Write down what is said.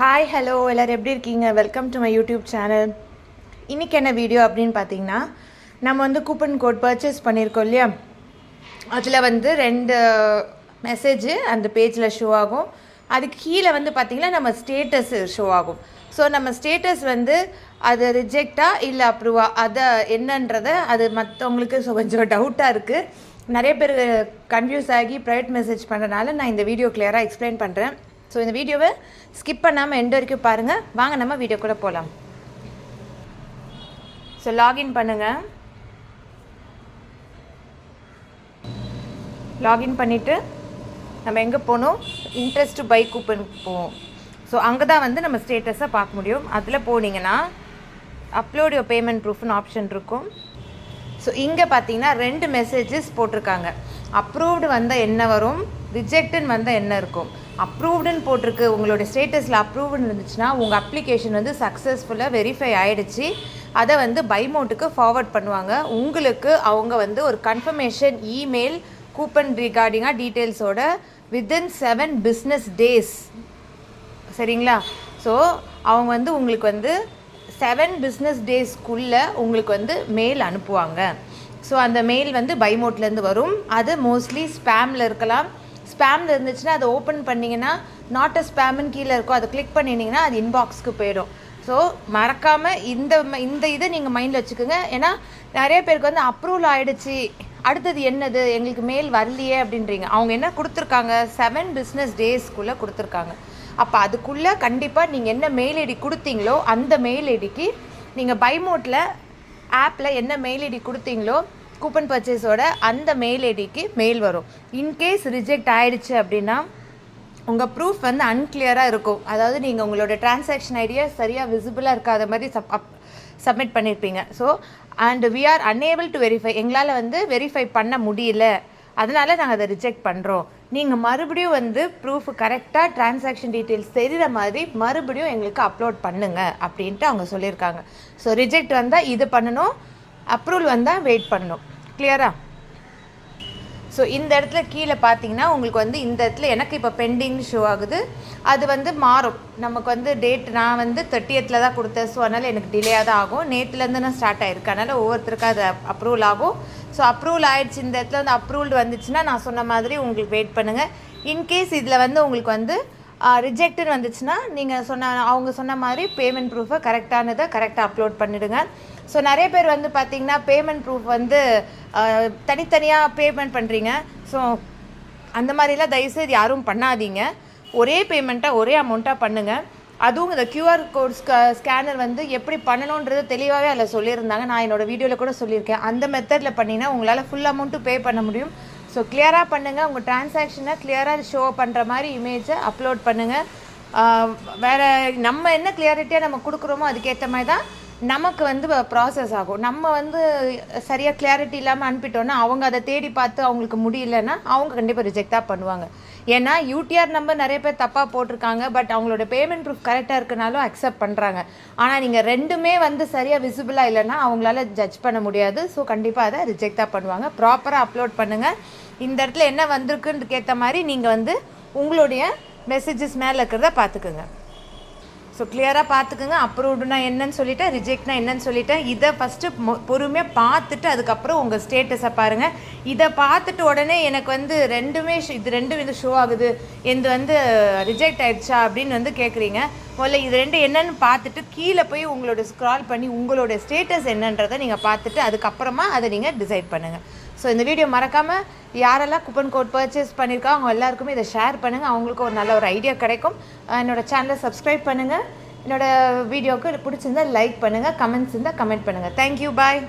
Hi hello எல்லோரும் எப்படி இருக்கீங்க? Welcome to my YouTube channel இன்றைக்கி என்ன வீடியோ அப்படின்னு பார்த்தீங்கன்னா நம்ம வந்து கூப்பன் கோட் பர்ச்சேஸ் பண்ணியிருக்கோம் இல்லையா? அதில் வந்து ரெண்டு மெசேஜு அந்த பேஜில் ஷோ ஆகும். அதுக்கு கீழே வந்து பார்த்திங்கன்னா நம்ம ஸ்டேட்டஸ் ஷோ ஆகும். ஸோ நம்ம ஸ்டேட்டஸ் வந்து அது ரிஜெக்டா இல்லை அப்ரூவா அதை என்னன்றதை அது மற்றவங்களுக்கு ஸோ கொஞ்சம் டவுட்டாக இருக்குது நிறைய பேர் கன்ஃபியூஸ் ஆகி ப்ரைவேட் மெசேஜ் பண்ணுறனால நான் இந்த வீடியோ கிளியராக எக்ஸ்பிளைன் பண்ணுறேன் ஸோ இந்த வீடியோவை ஸ்கிப் பண்ணாமல் எண்ட் வரைக்கும் பாருங்கள் வாங்க நம்ம வீடியோ கூட போகலாம் ஸோ லாகின் பண்ணுங்கள் லாகின் பண்ணிவிட்டு நம்ம எங்கே போகணும்? இன்ட்ரெஸ்ட் பை கூப்பன் போவோம். ஸோ அங்கே தான் வந்து நம்ம ஸ்டேட்டஸை பார்க்க முடியும். அதில் போனீங்கன்னா அப்லோட் யோர் பேமெண்ட் ப்ரூஃப்னு ஆப்ஷன் இருக்கும். ஸோ இங்கே பார்த்தீங்கன்னா ரெண்டு மெசேஜஸ் போட்டிருக்காங்க. அப்ரூவ்டு வந்தால் என்ன வரும்? ரிஜெக்டுன்னு வந்தால் என்ன இருக்கும்? அப்ரூவ்டுன்னு போட்டிருக்கு. உங்களோட ஸ்டேட்டஸில் அப்ரூவ்டுன்னு இருந்துச்சுன்னா உங்கள் அப்ளிகேஷன் வந்து சக்ஸஸ்ஃபுல்லாக வெரிஃபை ஆகிடுச்சு அதை வந்து பைமோட்டுக்கு ஃபார்வர்ட் பண்ணுவாங்க. உங்களுக்கு அவங்க வந்து ஒரு கன்ஃபர்மேஷன் இமெயில் கூப்பன் ரிகார்டிங்காக டீட்டெயில்ஸோட வித்தின் செவன் பிஸ்னஸ் டேஸ் சரிங்களா? ஸோ அவங்க வந்து உங்களுக்கு வந்து செவன் பிஸ்னஸ் டேஸ்க்குள்ளே உங்களுக்கு வந்து மெயில் அனுப்புவாங்க. ஸோ அந்த மெயில் வந்து பைமோட்லேருந்து வரும். அது மோஸ்ட்லி ஸ்பேமில் இருக்கலாம். ஸ்பேமில் இருந்துச்சுன்னா அதை ஓப்பன் பண்ணிங்கன்னா நாட் அ ஸ்பேம்னு கீழே இருக்கும் அதை கிளிக் பண்ணினீங்கன்னா அது இன்பாக்ஸ்க்கு போயிடும். ஸோ மறக்காமல் இந்த இந்த இதை நீங்கள் மைண்டில் வச்சுக்கோங்க. ஏன்னா நிறைய பேருக்கு வந்து அப்ரூவல் ஆகிடுச்சு அடுத்தது என்னது? எங்களுக்கு மெயில் வரலையே அப்படின்றீங்க. அவங்க என்ன கொடுத்துருக்காங்க? செவன் பிஸ்னஸ் டேஸ்க்குள்ளே கொடுத்துருக்காங்க. அப்போ அதுக்குள்ளே கண்டிப்பாக நீங்கள் என்ன மெயில் ஐடி கொடுத்தீங்களோ அந்த மெயில் ஐடிக்கு நீங்கள் பைமோட்டில் ஆப்பில் என்ன மெயில் ஐடி கொடுத்தீங்களோ கூப்பன் பர்ச்சேஸோட அந்த மெயில் ஐடிக்கு மெயில் வரும். இன்கேஸ் ரிஜெக்ட் ஆயிடுச்சு அப்படின்னா உங்கள் ப்ரூஃப் வந்து அன்கிளியராக இருக்கும். அதாவது நீங்கள் உங்களோட டிரான்சாக்ஷன் ஐடியா சரியாக விசிபிளாக இருக்காத மாதிரி சப் அப் சப்மிட் பண்ணியிருப்பீங்க so and we are unable to verify எங்களால் வந்து வெரிஃபை பண்ண முடியல. அதனால் நாங்கள் அதை ரிஜெக்ட் பண்ணுறோம் நீங்கள் மறுபடியும் வந்து ப்ரூஃப் கரெக்டாக டிரான்சாக்ஷன் டீட்டெயில்ஸ் தெரிகிற மாதிரி மறுபடியும் எங்களுக்கு அப்லோட் பண்ணுங்கள் அப்படின்ட்டு அவங்க சொல்லியிருக்காங்க. ஸோ ரிஜெக்ட் வந்தால் இது பண்ணணும். அப்ரூவல் வந்தால் வெயிட் பண்ணணும். கிளியரா ஸோ இந்த இடத்துல கீழே பார்த்தீங்கன்னா உங்களுக்கு வந்து இந்த இடத்துல எனக்கு இப்போ பெண்டிங் ஷோ ஆகுது. அது வந்து மாறும். நமக்கு வந்து டேட் நான் வந்து தேர்ட்டியத்தில் தான் கொடுத்தேன். ஸோ அதனால் எனக்கு டிலேயாக தான் ஆகும். நேற்றுலேருந்து நான் ஸ்டார்ட் ஆயிருக்கு. அதனால் ஒவ்வொருத்தருக்கும் அது அப்ரூவல் ஆகும். ஸோ அப்ரூவல் ஆயிடுச்சு. இந்த இடத்துல வந்து அப்ரூவல்டு வந்துச்சுன்னா நான் சொன்ன மாதிரி உங்களுக்கு வெயிட் பண்ணுங்கள் இன்கேஸ் இதில் வந்து உங்களுக்கு வந்து ரிஜெக்டுன்னு வந்துச்சுன்னா நீங்கள் சொன்ன அவங்க சொன்ன மாதிரி பேமெண்ட் ப்ரூஃபை கரெக்டானதை கரெக்டாக அப்லோட் பண்ணிவிடுங்க ஸோ நிறைய பேர் வந்து பார்த்தீங்கன்னா பேமெண்ட் ப்ரூஃப் வந்து தனித்தனியாக பேமெண்ட் பண்ணுறீங்க ஸோ அந்த மாதிரிலாம் தயவுசெய்து யாரும் பண்ணாதீங்க. ஒரே பேமெண்ட்டாக ஒரே அமௌண்ட்டாக பண்ணுங்கள் அதுவும் இந்த கியூஆர் கோட் ஸ்கேனர் வந்து எப்படி பண்ணணுன்றது தெளிவாகவே அதில் சொல்லியிருந்தாங்க. நான் என்னோடய வீடியோவில் கூட சொல்லியிருக்கேன். அந்த மெத்தடில் பண்ணிங்கன்னா உங்களால் ஃபுல் அமௌண்ட்டும் பே பண்ண முடியும். ஸோ கிளியராக பண்ணுங்கள் உங்கள் டிரான்சாக்ஷனை கிளியராக ஷோ பண்ணுற மாதிரி இமேஜை அப்லோட் பண்ணுங்கள் வேறு நம்ம என்ன கிளியாரிட்டியாக நம்ம கொடுக்குறோமோ அதுக்கேற்ற மாதிரி தான் நமக்கு வந்து ப்ராசஸ் ஆகும். நம்ம வந்து சரியாக கிளியாரிட்டி இல்லாமல் அனுப்பிட்டோன்னா அவங்க அதை தேடி பார்த்து அவங்களுக்கு முடியலன்னா அவங்க கண்டிப்பாக ரிஜெக்ட் தான் பண்ணுவாங்க. ஏன்னா யூடிஆர் நம்பர் நிறைய பேர் தப்பாக போட்டிருக்காங்க. பட் அவங்களோட பேமெண்ட் ப்ரூஃப் கரெக்டாக இருக்கனாலும் அக்செப்ட் பண்ணுறாங்க ஆனால் நீங்கள் ரெண்டுமே வந்து சரியாக விசிபிளாக இல்லைன்னா அவங்களால ஜட்ஜ் பண்ண முடியாது. ஸோ கண்டிப்பாக அதை ரிஜெக்ட் தான் பண்ணுவாங்க. ப்ராப்பராக அப்லோட் பண்ணுங்கள் இந்த இடத்துல என்ன வந்திருக்குன்னு ஏற்ற மாதிரி நீங்கள் வந்து உங்களுடைய மெசேஜஸ் மேலே இருக்கிறத பார்த்துக்குங்க. ஸோ கிளியராக பார்த்துக்குங்க. அப்ரூவ்டுனா என்னன்னு சொல்லிட்டேன் ரிஜெக்ட்னா என்னன்னு சொல்லிட்டேன். இதை ஃபஸ்ட்டு பொறுமையாக பார்த்துட்டு அதுக்கப்புறம் உங்கள் ஸ்டேட்டஸை பாருங்கள் இதை பார்த்துட்டு உடனே எனக்கு வந்து ரெண்டுமே இது ரெண்டும் இது ஷோ ஆகுது. எந்த வந்து ரிஜெக்ட் ஆயிடுச்சா அப்படின்னு வந்து கேட்குறீங்க முதல்ல இது ரெண்டு என்னன்னு பார்த்துட்டு கீழே போய் உங்களோட ஸ்க்ரால் பண்ணி உங்களோட ஸ்டேட்டஸ் என்னன்றதை நீங்கள் பார்த்துட்டு அதுக்கப்புறமா அதை நீங்கள் டிசைட் பண்ணுங்கள் ஸோ இந்த வீடியோ மறக்காமல் யாரெல்லாம் கூப்பன் கோட் பர்ச்சேஸ் பண்ணியிருக்கா அவங்க எல்லாருக்குமே இதை ஷேர் பண்ணுங்கள் அவங்களுக்கு ஒரு நல்ல ஒரு ஐடியா கிடைக்கும். என்னோடய சேனலை சப்ஸ்கிரைப் பண்ணுங்கள் என்னோடய வீடியோவுக்கு பிடிச்சிருந்தால் லைக் பண்ணுங்கள் கமெண்ட்ஸ் இருந்தால் கமெண்ட் பண்ணுங்கள் தேங்க்யூ பாய்